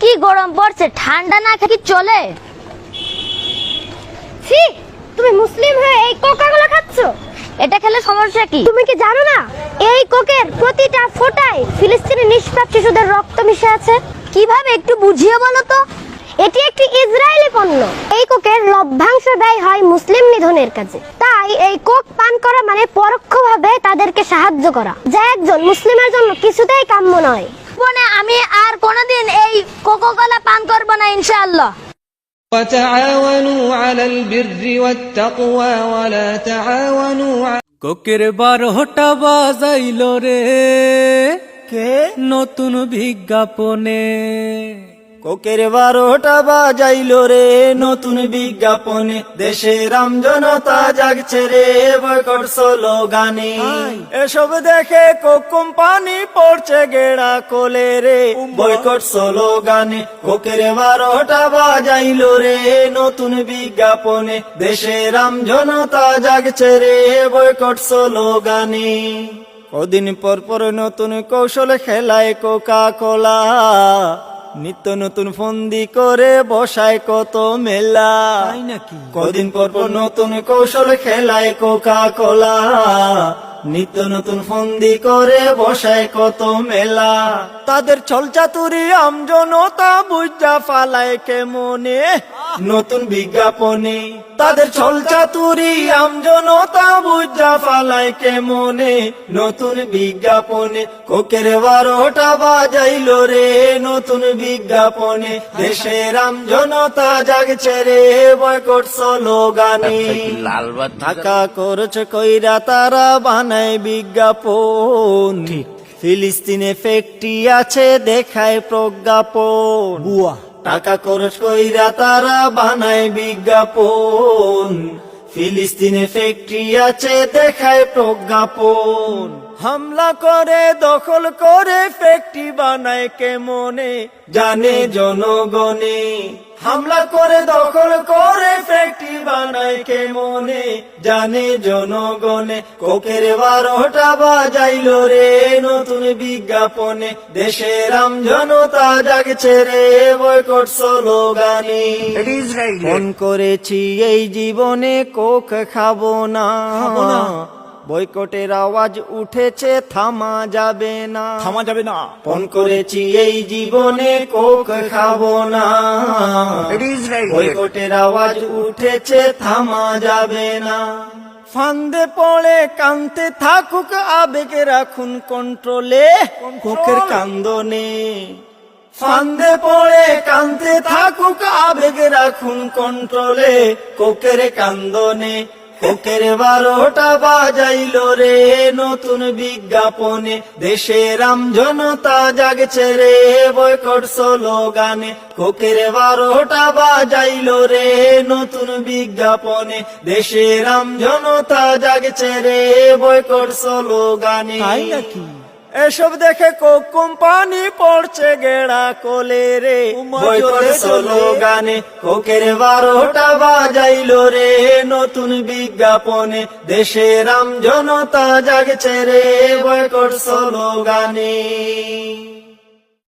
কি গরম পড়ছে? ঠান্ডা না খেয়ে চলে? ছি, তুমি মুসলিম হয়ে এই কোকা কোলা খাচ্ছ? এটা খেলে সমস্যা কি? তুমি কি জানো না? এই কোকের প্রতিটা ফোঁটায় ফিলিস্তিনি নিষ্পাপ শিশুদের রক্ত মিশে আছে? কীভাবে একটু বুঝিয়ে বলো তো? এটি একটি ইসরায়েলি পণ্য। এই কোকের লভ্যাংশ ব্যয় হয় মুসলিম নিধনের কাজে। তাই এই কোক পান করা মানে পরোক্ষভাবে তাদেরকে সাহায্য করা। যা একজন মুসলিমের জন্য কিছুতেই কাম্য নয়। জীবনে আমি আর কোনোদিন এই কোকো কলা পান করব না ইনশাআল্লাহ। কোকের বারোটা বাজাইল রে কে? নতুন বিজ্ঞাপনে। কোকের বারোটা বাজাইল রে নতুন বিজ্ঞাপনে দেশের রাম জনতা জাগছে রে বয়কট স্লোগানে। এসব দেখে কোক কোম্পানি পড়ছে গেড়া কোলে রে বয়কট স্লোগানে কোকের বারোটা বাজাইল রে নতুন বিজ্ঞাপনে দেশের রাম জনতা জাগছে রে বয়কট স্লোগানে। কদিন পর পর নতুন কৌশল খেলায় কোকা কোলা নিত্য নতুন ফন্দি করে বসায় কত মেলা। নাকি? কদিন পর পর নতুন কৌশল খেলায় কোকা কোলা নিত্য নতুন ফন্দি করে বসায় কত মেলা। তাদের চলচাতুরি আমজনতা বুঝা ফালায় কেমনে? নতুন বিজ্ঞাপনে তাদের ছলচাতুরি আমজনতা বুঝা ফালাই কে মনে নতুন বিজ্ঞাপনে কোকের বারোটা বাজাইল রে, নতুন বিজ্ঞাপনে দেশের আমজনতা জাগছে রে, বয়কট স্লোগানে। থাকা করছে কইরা তারা বানায় বিজ্ঞাপন। ফিলিস্তিনে ফ্যাক্টরি আছে, দেখায় প্রজ্ঞাপন। বুয়া। টাকা খরচ কইরা তারা বানায় বিজ্ঞাপন। ফিলিস্তিনে ফ্যাক্টরি আছে দেখায় প্রজ্ঞাপন। হামলা করে দখল করে ফ্যাক্টরি বানায় কেমনে জানে জনগণে? হামলা করে দখল করে ফ্যাক্টরি বানায় কেমনে জানে জনগণে? কোকের বারোটা বাজাইল রে নতুন বিজ্ঞাপনে। দেশের রাম জনতা জাগছে রে বয়কট স্লোগানে। ফোন করেছি এই জীবনে কোক খাব না। বয়কটের আওয়াজ উঠেছে থামা যাবে না। থামা যাবে না। ফোন করেছি এই জীবনে কোক খাব না। বয়কটের আওয়াজ উঠেছে থামা যাবে না। ফান্দে পড়ে কানতে থাকুক আবেগে রাখুন কন্ট্রোলে কোকের কান্দনে। ফান্দে পড়ে কানতে থাকুক আবেগে রাখুন কন্ট্রোলে কোকের কান্দনে। কোকের বারোটা বাজাইল রে নতুন বিজ্ঞাপনে। দেশে রাম জনতা জাগছে রে বয়কট স্লোগানে। কোকের বারোটা বাজাইল রে নতুন বিজ্ঞাপনে। দেশে রাম জনতা জাগছে রে বয়কট স্লোগানে। নাকি? এসব দেখে কোম্পানি পড়ছে গেড়া কোলে রে। বয়কট স্লোগানে কোকের বারোটা বাজাইলো রে। নতুন বিজ্ঞাপনে দেশের রাম জনতা জাগছে রে। বয়কট স্লোগানে।